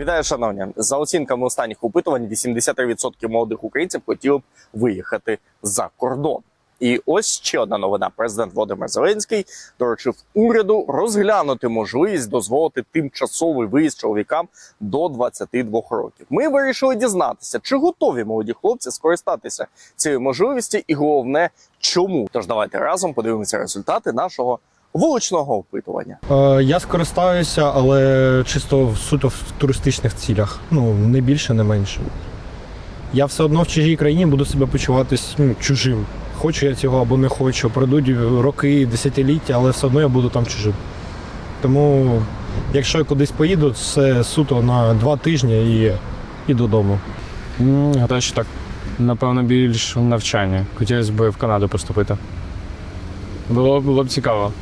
Вітаю, шановні. За оцінками останніх опитувань, 83% молодих українців хотіли б виїхати за кордон. І ось ще одна новина. Президент Володимир Зеленський доручив уряду розглянути можливість дозволити тимчасовий виїзд чоловікам до 22 років. Ми вирішили дізнатися, чи готові молоді хлопці скористатися цією можливістю, і головне, чому. Тож давайте разом подивимося результати нашого вуличного опитування. Е, Я скористаюся, але чисто в- суто в туристичних цілях. Ну, не більше, не менше. Я все одно в чужій країні буду себе почуватись ну, чужим. Хочу я цього або не хочу. Пройдуть роки, десятиліття, але все одно я буду там чужим. Тому, якщо я кудись поїду, це суто на два тижні і, і додому. Гадаю, що так. Напевно, більш навчання. Хотілося б в Канаду поступити. Було, було б цікаво,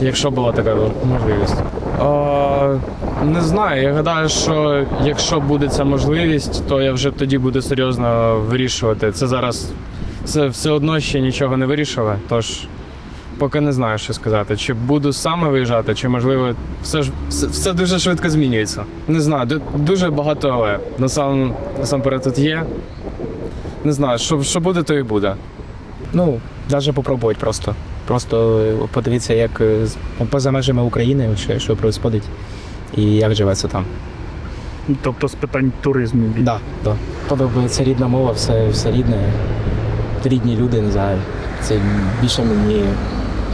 якщо була така можливість. А, не знаю. Я гадаю, що якщо буде ця можливість, то я вже тоді буду серйозно вирішувати. Це зараз це все одно ще нічого не вирішили, тож поки не знаю, що сказати. Чи буду саме виїжджати, чи можливо все ж все, все дуже швидко змінюється. Не знаю, дуже багато але насам, насамперед тут є. Не знаю, що, що буде, то і буде. Ну, навіть попробувати просто. Просто е, подивитися, як е, поза межами України, що, що відбувається і як живеться там. Тобто з питань туризму. Да, да. Подобається рідна мова, все, все рідне, рідні люди, не знаю. Це більше мені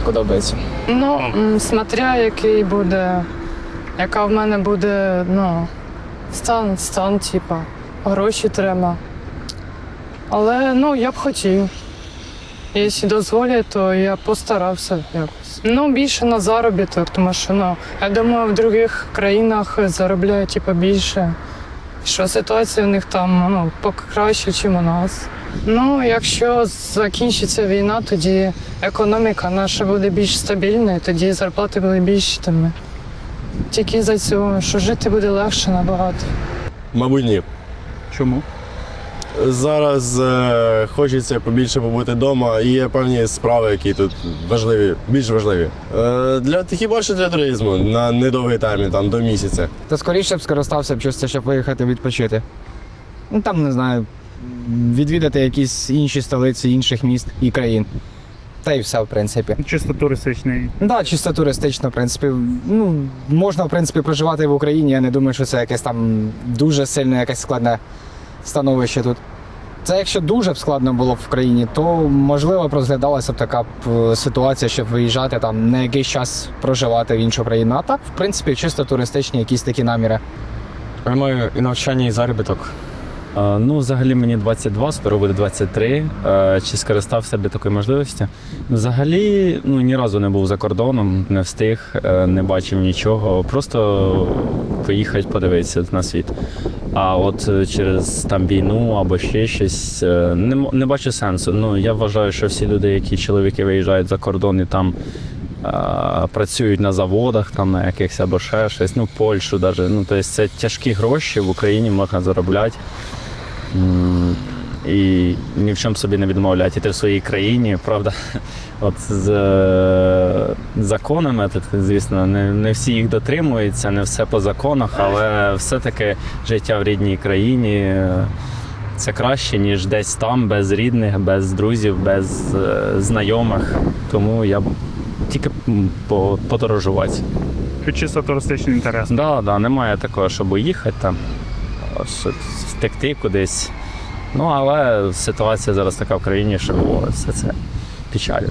подобається. Ну, смотря який буде, яка в мене буде, ну, стан, стан, типа, гроші треба. Але ну, я б хотів. Якщо дозволять, то я постарався якось. Ну, більше на заробіток, тому що ну, я думаю, в інших країнах заробляють типу, більше. Що ситуація у них там ну, покраще, ніж у нас. Ну, якщо закінчиться війна, тоді економіка наша буде більш стабільною, тоді зарплати будуть більшими. Тільки за цього, що жити буде легше набагато. Мабуть, ні. Чому? Зараз е, хочеться побільше побути вдома, і є певні справи, які тут важливі, більш важливі. Е, для хіба що для туризму на недовгий термін, там до місяця. то скоріше б скористався б чисто, щоб виїхати відпочити. Ну там не знаю, відвідати якісь інші столиці інших міст і країн. Та й все, в принципі. Чисто туристичний. Так, да, чисто туристично, в принципі. Ну, можна, в принципі, проживати в Україні. Я не думаю, що це якесь там дуже сильне, якесь складне становище тут. Це якщо дуже б складно було в країні, то можливо б розглядалася б така б ситуація, щоб виїжджати там на якийсь час проживати в іншу країну. А так, в принципі, чисто туристичні якісь такі наміри. Я маю і навчання, і заробіток. А, Ну, взагалі мені 22, скоро буде 23. Е, Чи скористався би такої можливості? Взагалі, ну ні разу не був за кордоном, не встиг, е, не бачив нічого. Просто поїхати подивитися на світ. А от е, через там війну або ще щось е, не, не бачу сенсу. Ну я вважаю, що всі люди, які чоловіки виїжджають за кордон і там. е, Працюють на заводах, там на якихось або ще щось, ну Польщу навіть. Ну, тобто це тяжкі гроші в Україні можна заробляти. І ні в чому собі не відмовляти. І ти в своїй країні, правда, от з е, законами, тут, звісно, не, не всі їх дотримуються, не все по законах, але все-таки життя в рідній країні е, це краще, ніж десь там, без рідних, без друзів, без е, знайомих. Тому я тільки по- подорожувати. Чисто туристичний інтерес. Да, да, немає такого, щоб їхати там, втекти кудись. Ну, але ситуація зараз така в країні, що все це печально.